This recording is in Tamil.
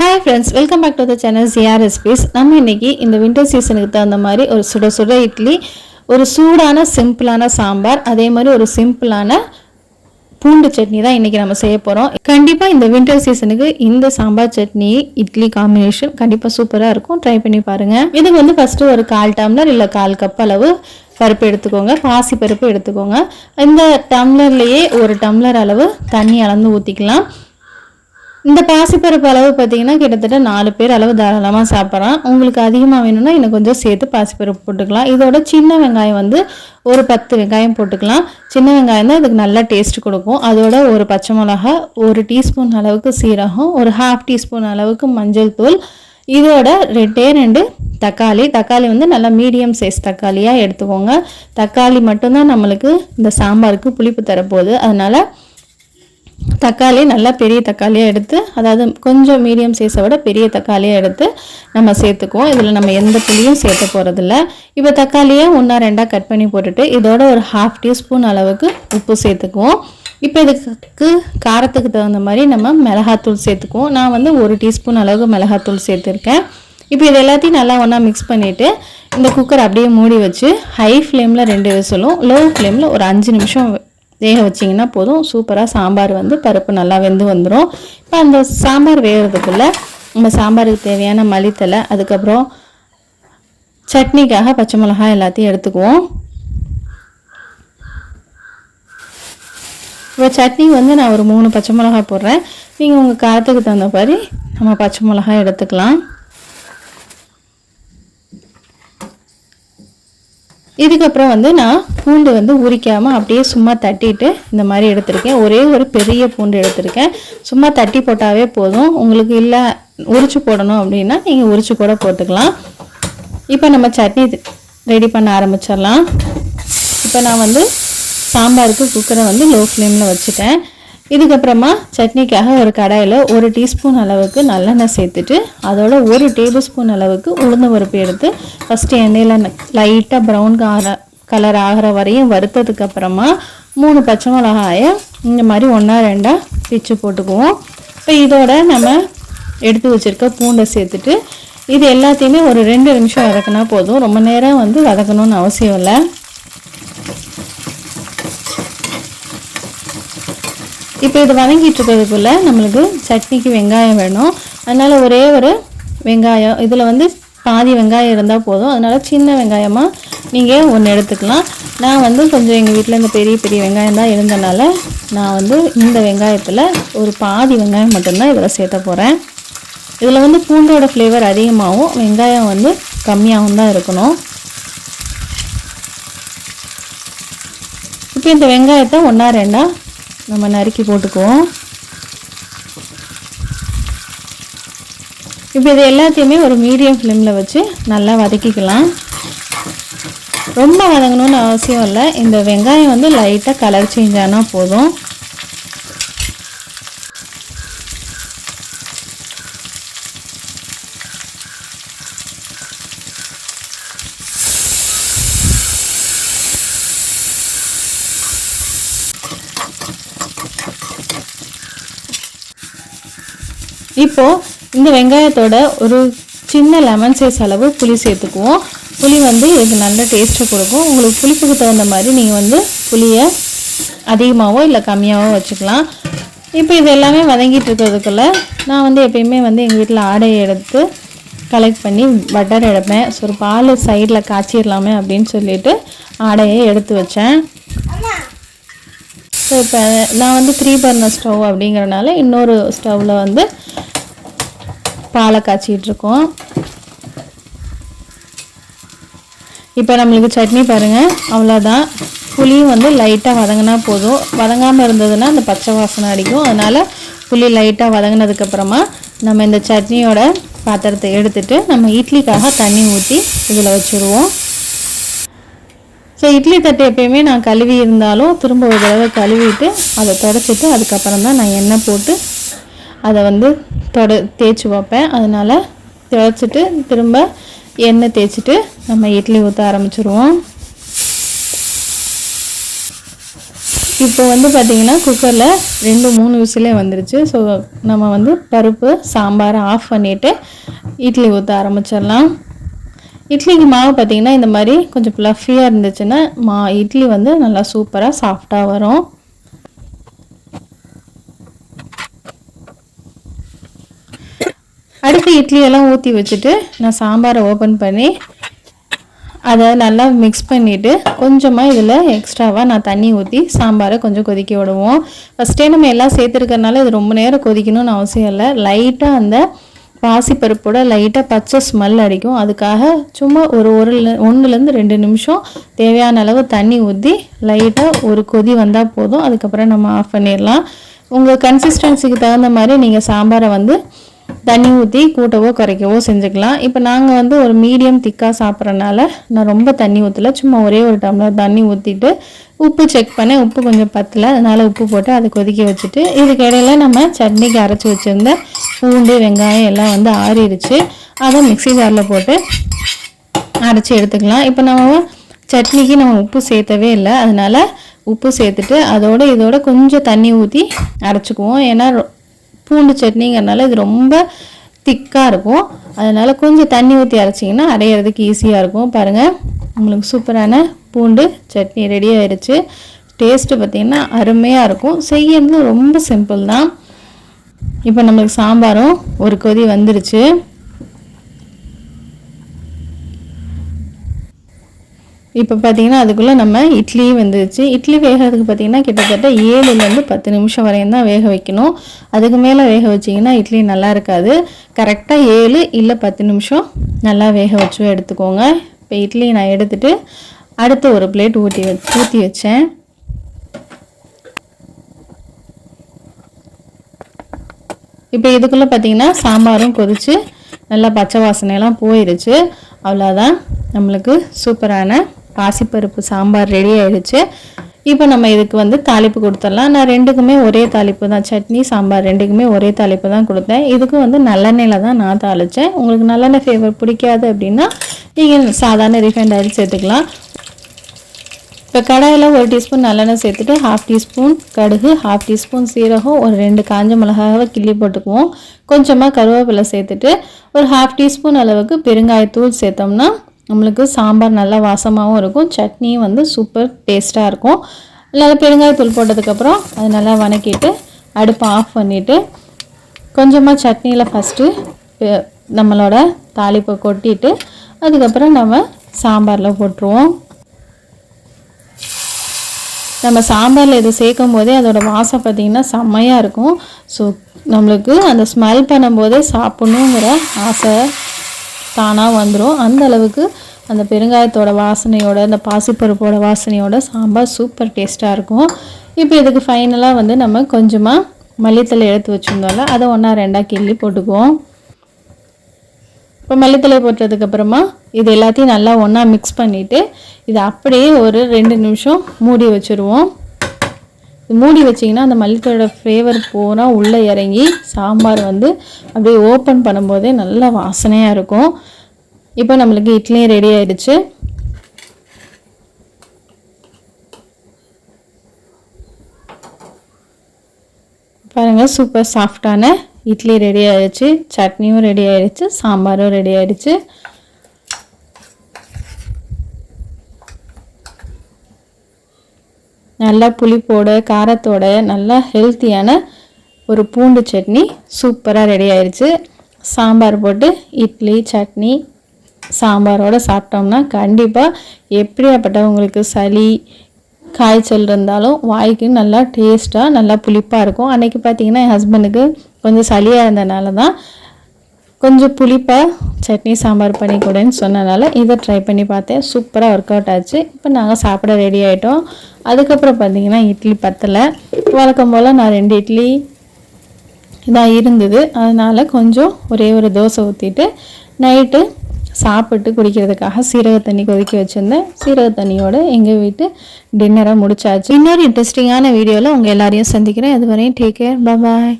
Hi friends welcome back to the channel GR recipes நம்ம இன்னைக்கு இந்த வின்டர் சீசனுக்கு தகுந்த மாதிரி ஒரு சுட சுட இட்லி ஒரு சூடான சிம்பிளான சாம்பார் அதே மாதிரி ஒரு சிம்பிளான பூண்டு சட்னி தான் இன்றைக்கி நம்ம செய்ய போகிறோம் கண்டிப்பாக இந்த வின்டர் சீசனுக்கு இந்த சாம்பார் சட்னி இட்லி காம்பினேஷன் கண்டிப்பாக சூப்பராக இருக்கும். ட்ரை பண்ணி பாருங்கள் இதுக்கு வந்து ஃபஸ்ட்டு ஒரு கால் டம்ளர் இல்லை கால் கப் அளவு பருப்பு எடுத்துக்கோங்க. பாசி பருப்பு எடுத்துக்கோங்க. இந்த டம்ளர்லேயே ஒரு டம்ளர் அளவு தண்ணி அளந்து ஊற்றிக்கலாம் இந்த பாசிப்பருப்பு அளவு பார்த்தீங்கன்னா கிட்டத்தட்ட நாலு பேர் அளவு தாராளமாக சாப்பிட்றான் உங்களுக்கு அதிகமாக வேணும்னா இன்னும் கொஞ்சம் சேர்த்து பாசிப்பருப்பு போட்டுக்கலாம். இதோட சின்ன வெங்காயம் வந்து ஒரு பத்து வெங்காயம் போட்டுக்கலாம். சின்ன வெங்காயம் தான் இதுக்கு நல்லா டேஸ்ட் கொடுக்கும். அதோட ஒரு பச்சை மிளகா ஒரு டீஸ்பூன் அளவுக்கு சீரகம் ஒரு ஹாஃப் டீஸ்பூன் அளவுக்கு மஞ்சள் தூள். இதோட ரெண்டே ரெண்டு தக்காளி. தக்காளி வந்து நல்லா மீடியம் சைஸ் தக்காளியாக எடுத்துக்கோங்க. தக்காளி மட்டும்தான் நம்மளுக்கு இந்த சாம்பாருக்கு புளிப்பு தரப்போகுது. அதனால் தக்காளி நல்லா பெரிய தக்காளியாக எடுத்து அதாவது கொஞ்சம் மீடியம் சைஸை விட பெரிய தக்காளியாக எடுத்து நம்ம சேர்த்துக்குவோம். இதில் நம்ம எந்த புளியும் சேர்த்து போகிறதில்ல இப்போ தக்காளியை ஒன்றா ரெண்டாக கட் பண்ணி போட்டுட்டு இதோட ஒரு ஹாஃப் டீஸ்பூன் அளவுக்கு உப்பு சேர்த்துக்குவோம். இப்போ இதுக்கு காரத்துக்கு தகுந்த மாதிரி நம்ம மிளகாத்தூள் சேர்த்துக்குவோம். நான் வந்து ஒரு டீஸ்பூன் அளவுக்கு மிளகாத்தூள் சேர்த்துருக்கேன். இப்போ இது எல்லாத்தையும் நல்லா ஒன்றா மிக்ஸ் பண்ணிவிட்டு இந்த குக்கர் அப்படியே மூடி வச்சு ஹை ஃப்ளேமில் ரெண்டு விசிலும் லோ ஃப்ளேமில் ஒரு அஞ்சு நிமிஷம் வேக வச்சிங்கன்னா போதும். சூப்பராக சாம்பார் வந்து பருப்பு நல்லா வெந்து வந்துடும் இப்போ அந்த சாம்பார் வேகிறதுக்குள்ளே நம்ம சாம்பாருக்கு தேவையான மளித்தலை அதுக்கப்புறம் சட்னிக்காக பச்சை மிளகாய் எல்லாத்தையும் எடுத்துக்குவோம். இப்போ சட்னி வந்து நான் ஒரு மூணு பச்சை மிளகாய் போடுறேன். நீங்கள் உங்கள் காரத்துக்கு தகுந்த மாதிரி நம்ம பச்சை மிளகாய் எடுத்துக்கலாம். இதுக்கப்புறம் வந்து நான் பூண்டு வந்து உரிக்காமல் அப்படியே சும்மா தட்டிட்டு இந்த மாதிரி எடுத்திருக்கேன். ஒரே ஒரு பெரிய பூண்டு எடுத்திருக்கேன். சும்மா தட்டி போட்டாவே போதும். உங்களுக்கு இல்லை உரிச்சு போடணும் அப்படின்னா நீங்கள் உரிச்சு கூட போட்டுக்கலாம். இப்போ நம்ம சட்னி ரெடி பண்ண ஆரம்பிச்சிடலாம். இப்போ நான் வந்து சாம்பாருக்கு குக்கரை வந்து லோ ஃப்ளேமில் வச்சுட்டேன். இதுக்கப்புறமா சட்னிக்காக ஒரு கடாயில் ஒரு டீஸ்பூன் அளவுக்கு நல்லெண்ணெய் சேர்த்துட்டு அதோட ஒரு டேபிள் ஸ்பூன் அளவுக்கு உளுந்த பருப்பு எடுத்து ஃபஸ்ட்டு எண்ணெயில் லைட்டாக ப்ரௌன் கார கலர் ஆகிற வரையும் வறுத்ததுக்கு அப்புறமா மூணு பச்சை மிளகாயை இந்த மாதிரி ஒன்றா ரெண்டாக பிச்சு போட்டுக்குவோம். இப்போ இதோட நம்ம எடுத்து வச்சுருக்க பூண்டை சேர்த்துட்டு இது எல்லாத்தையுமே ஒரு ரெண்டு நிமிஷம் வதக்கினா போதும். ரொம்ப நேரம் வந்து வதக்கணும்னு அவசியம் இல்லை. இப்போ இது வதங்கிட்டு இருக்கிறதுக்குள்ள நம்மளுக்கு சட்னிக்கு வெங்காயம் வேணும். அதனால் ஒரே ஒரு வெங்காயம். இதில் வந்து பாதி வெங்காயம் இருந்தால் போதும். அதனால் சின்ன வெங்காயமாக நீங்கள் ஒன்று எடுத்துக்கலாம். நான் வந்து கொஞ்சம் எங்கள் வீட்டில் இந்த பெரிய பெரிய வெங்காயம் தான் இருந்தனால நான் வந்து இந்த வெங்காயத்தில் ஒரு பாதி வெங்காயம் மட்டும்தான் இதில் சேர்த்த போகிறேன் இதில் வந்து பூண்டோட ஃப்ளேவர் அதிகமாகவும் வெங்காயம் வந்து கம்மியாகவும் தான் இருக்கணும். இப்போ இந்த வெங்காயத்தை ஒன்றா ரெண்டா நம்ம நறுக்கி போட்டுக்குவோம். இப்போ இது எல்லாத்தையுமே ஒரு மீடியம் ஃப்ளேமில் வச்சு நல்லா வதக்கிக்கலாம். ரொம்ப வதங்கணும்னு அவசியம் இல்லை. இந்த வெங்காயம் வந்து லைட்டாக கலர் சேஞ்ச் ஆனால் போதும். இப்போது இந்த வெங்காயத்தோட ஒரு சின்ன லெமன் சைஸ் அளவு புளி சேர்த்துக்குவோம். புளி வந்து இதுக்கு நல்ல டேஸ்ட்டை கொடுக்கும். உங்களுக்கு புளிப்புக்கு தகுந்த மாதிரி நீங்கள் வந்து புளியை அதிகமாகவோ இல்லை கம்மியாகவோ வச்சுக்கலாம். இப்போ இது எல்லாமே வதங்கிட்டு இருக்கிறதுக்குள்ள நான் வந்து எப்பயுமே வந்து எங்கள் வீட்டில் ஆடையை எடுத்து கலெக்ட் பண்ணி பட்டர் எடுப்பேன். ஸோ ஒரு பால் சைடில் காய்ச்சிடலாமே அப்படின்னு சொல்லிட்டு ஆடையை எடுத்து வச்சேன். ஸோ இப்போ நான் வந்து த்ரீ பர்னர் ஸ்டவ் அப்படிங்கிறனால இன்னொரு ஸ்டவ்வில் வந்து பாலை காய்ச்சிட்டு இருக்கோம் இப்போ நம்மளுக்கு சட்னி பாருங்கள் அவ்வளோதான் புளியும் வந்து லைட்டாக வதங்கினா போதும். வதங்காமல் இருந்ததுன்னா அந்த பச்சை வாசனை அடிக்கும். அதனால் புளி லைட்டாக வதங்கினதுக்கப்புறமா நம்ம இந்த சட்னியோட பாத்திரத்தை எடுத்துகிட்டு நம்ம இட்லிக்காக தண்ணி ஊற்றி இதில் வச்சுருவோம். ஸோ இட்லி தட்டு எப்பயுமே நான் கழுவி இருந்தாலும் திரும்ப ஒரு தடவை கழுவிட்டு அதை தொடச்சிட்டு அதுக்கப்புறம் தான் நான் எண்ணெய் போட்டு அதை வந்து தொட தேய்ச்சி வைப்பேன். அதனால் தொடச்சிட்டு திரும்ப எண்ணெய் தேய்ச்சிட்டு நம்ம இட்லி ஊற்ற ஆரம்பிச்சிருவோம். இப்போ வந்து பார்த்திங்கன்னா குக்கரில் ரெண்டு மூணு விசிலே வந்துருச்சு. ஸோ நம்ம வந்து பருப்பு சாம்பாரை ஆஃப் பண்ணிவிட்டு இட்லி ஊற்ற ஆரம்பிச்சிடலாம். இட்லிக்கு மாவு பார்த்திங்கன்னா இந்த மாதிரி கொஞ்சம் ஃப்ளஃபியாக இருந்துச்சுன்னா மா இட்லி வந்து நல்லா சூப்பராக சாஃப்டாக வரும். அடுத்து இட்லியெல்லாம் ஊற்றி வச்சுட்டு நான் சாம்பாரை ஓப்பன் பண்ணி அதை நல்லா மிக்ஸ் பண்ணிவிட்டு கொஞ்சமாக இதில் எக்ஸ்ட்ராவாக நான் தண்ணி ஊற்றி சாம்பாரை கொஞ்சம் கொதிக்க விடுவோம். ஃபஸ்ட்டே நம்ம எல்லாம் சேர்த்துருக்கறனால இது ரொம்ப நேரம் கொதிக்கணும்னு அவசியம் இல்லை. லைட்டாக அந்த பாசிப்பருப்போட லைட்டாக பச்சை ஸ்மெல் அடிக்கும். அதுக்காக சும்மா ஒரு ஒரு ஒன்றுலேருந்து ரெண்டு நிமிஷம் தேவையான அளவு தண்ணி ஊற்றி லைட்டாக ஒரு கொதி வந்தால் போதும். அதுக்கப்புறம் நம்ம ஆஃப் பண்ணிடலாம். உங்கள் கன்சிஸ்டன்சிக்கு தகுந்த மாதிரி நீங்கள் சாம்பாரை வந்து தண்ணி ஊற்றி கூட்டவோ குறைக்கவோ செஞ்சுக்கலாம். இப்போ நாங்கள் வந்து ஒரு மீடியம் திக்காக சாப்பிட்றனால நான் ரொம்ப தண்ணி ஊற்றல சும்மா ஒரே ஒரு டம்ளர் தண்ணி ஊற்றிட்டு உப்பு செக் பண்ணேன். உப்பு கொஞ்சம் பத்தலை. அதனால் உப்பு போட்டு அதை கொதிக்க வச்சுட்டு இதுக்கு இடையில நம்ம சட்னிக்கு அரைச்சி வச்சுருந்த பூண்டு வெங்காயம் எல்லாம் வந்து ஆறிடுச்சு. அதை மிக்சி ஜாரில் போட்டு அரைச்சி எடுத்துக்கலாம். இப்போ நம்ம சட்னிக்கு நம்ம உப்பு சேர்த்தவே இல்லை. அதனால் உப்பு சேர்த்துட்டு அதோட இதோட கொஞ்சம் தண்ணி ஊற்றி அரைச்சிக்குவோம். ஏன்னா பூண்டு சட்னிங்கிறனால இது ரொம்ப திக்காக இருக்கும். அதனால் கொஞ்சம் தண்ணி ஊற்றி அரைச்சிங்கன்னா அரைகிறதுக்கு ஈஸியாக இருக்கும். பாருங்கள் உங்களுக்கு சூப்பரான பூண்டு சட்னி ரெடி ஆயிடுச்சு டேஸ்ட்டு பார்த்திங்கன்னா அருமையாக இருக்கும். செய்யறது ரொம்ப சிம்பிள் தான். இப்போ நம்மளுக்கு சாம்பாரும் ஒரு கொதி வந்துருச்சு. இப்போ பார்த்தீங்கன்னா அதுக்குள்ளே நம்ம இட்லி வந்துருச்சு. இட்லி வேகிறதுக்கு பார்த்தீங்கன்னா கிட்டத்தட்ட ஏழுலேருந்து பத்து நிமிஷம் வரையும் தான் வேக வைக்கணும். அதுக்கு மேலே வேக வச்சிங்கன்னா இட்லி நல்லா இருக்காது. கரெக்டாக ஏழு இல்லை பத்து நிமிஷம் நல்லா வேக வச்சு எடுத்துக்கோங்க. இப்போ இட்லி நான் எடுத்துகிட்டு அடுத்து ஒரு பிளேட் ஊற்றி ஊற்றி வச்சேன். இப்போ இதுக்குள்ளே பார்த்தீங்கன்னா சாம்பாரும் கொதித்து நல்லா பச்சை வாசனையெல்லாம் போயிடுச்சு அவ்வளோதான் நம்மளுக்கு சூப்பரான பாசிப்பருப்பு சாம்பார் ரெடி ஆயிடுச்சு. இப்போ நம்ம இதுக்கு வந்து தாளிப்பு கொடுத்துடலாம். நான் ரெண்டுக்குமே ஒரே தாளிப்பு தான். சட்னி சாம்பார் ரெண்டுக்குமே ஒரே தாளிப்பு தான் கொடுத்தேன். இதுக்கும் வந்து நல்லெண்ணெயில் தான் நான் தாளித்தேன் உங்களுக்கு நல்லெண்ணெய் ஃபேவர் பிடிக்காது அப்படின்னா நீங்கள் சாதாரண ரிஃபைண்ட் ஆயில் சேர்த்துக்கலாம். இப்போ கடாயில் ஒரு டீஸ்பூன் நல்லெண்ணெய் சேர்த்துட்டு ஹாஃப் டீஸ்பூன் கடுகு ஹாஃப் டீஸ்பூன் சீரகம் ஒரு ரெண்டு காஞ்ச மிளகாவை கிள்ளி போட்டுக்குவோம். கொஞ்சமாக கருவேப்பிலை சேர்த்துட்டு ஒரு ஹாஃப் டீஸ்பூன் அளவுக்கு பெருங்காயத்தூள் சேர்த்தோம்னா நம்மளுக்கு சாம்பார் நல்லா வாசமாகவும் இருக்கும். சட்னியும் வந்து சூப்பர் டேஸ்ட்டாக இருக்கும். நல்லா பெருங்காயத்தூள் போட்டதுக்கப்புறம் அது நல்லா வணக்கிட்டு அடுப்பை ஆஃப் பண்ணிவிட்டு கொஞ்சமாக சட்னியில் ஃபஸ்ட்டு நம்மளோட தாளிப்பை கொட்டிட்டு அதுக்கப்புறம் நம்ம சாம்பாரில் போட்டுருவோம். நம்ம சாம்பாரில் இதை சேர்க்கும் போதே அதோடய வாசம் பார்த்திங்கன்னா செம்மையாக இருக்கும். ஸோ நம்மளுக்கு அந்த ஸ்மெல் பண்ணும்போதே சாப்பிட்ணுங்கிற ஆசை தானாக வந்துடும் அந்த அளவுக்கு அந்த பெருங்காயத்தோட வாசனையோட அந்த பாசிப்பருப்போட வாசனையோட சாம்பார் சூப்பர் டேஸ்ட்டாக இருக்கும். இப்போ இதுக்கு ஃபைனலாக வந்து நம்ம கொஞ்சமாக மல்லித்தலை எடுத்து வச்சுருந்தோம்ல அதை ஒன்றா ரெண்டாக கிள்ளி போட்டுக்குவோம். இப்போ மல்லித்தலை போட்டதுக்கப்புறமா இது எல்லாத்தையும் நல்லா ஒன்றா மிக்ஸ் பண்ணிவிட்டு இதை அப்படியே ஒரு ரெண்டு நிமிஷம் மூடி வச்சுருவோம். மூடி வச்சிங்கன்னா அந்த மல்லித்தோட ஃப்ளேவர் பூரா உள்ளே இறங்கி சாம்பார் வந்து அப்படியே ஓப்பன் பண்ணும்போதே நல்லா வாசனையாக இருக்கும். இப்போ நம்மளுக்கு இட்லியும் ரெடி ஆயிடுச்சு. பாருங்கள் சூப்பர் சாஃப்டான இட்லி ரெடி ஆயிடுச்சு. சட்னியும் ரெடி ஆயிடுச்சு. சாம்பாரும் ரெடி ஆயிடுச்சு. நல்லா புளிப்போட காரத்தோட நல்லா ஹெல்த்தியான ஒரு பூண்டு சட்னி சூப்பராக ரெடி ஆயிடுச்சு சாம்பார் போட்டு இட்லி சட்னி சாம்பாரோடு சாப்பிட்டோம்னா கண்டிப்பாக எப்படியாப்பட்டவங்களுக்கு சளி காய்ச்சல் இருந்தாலும் வாய்க்கு நல்லா டேஸ்ட்டாக நல்லா புளிப்பாக இருக்கும். அன்றைக்கி பார்த்தீங்கன்னா என் ஹஸ்பண்டுக்கு கொஞ்சம் சளியாக இருந்தனால தான் கொஞ்சம் புளிப்பாக சட்னி சாம்பார் பண்ணி கொடுன்னு சொன்னனால இதை ட்ரை பண்ணி பார்த்தேன். சூப்பராக ஒர்க் அவுட் ஆச்சு. இப்போ நாங்கள் சாப்பிட ரெடி ஆகிட்டோம் அதுக்கப்புறம் பார்த்தீங்கன்னா இட்லி பத்தலை. வழக்கம் போல் நான் ரெண்டு இட்லி இதாக இருந்தது. அதனால் கொஞ்சம் ஒரே ஒரு தோசை ஊற்றிட்டு நைட்டு சாப்பிட்டு குடிக்கிறதுக்காக சீரக தண்ணி கொதிக்க வச்சுருந்தேன். சீரக தண்ணியோடு எங்கள் வீட்டு டின்னரை முடிச்சாச்சு. இன்னொரு இன்ட்ரெஸ்டிங்கான வீடியோவில் உங்கள் எல்லாரையும் சந்திக்கிறேன். அதுவரையும் டேக் கேர் பாய்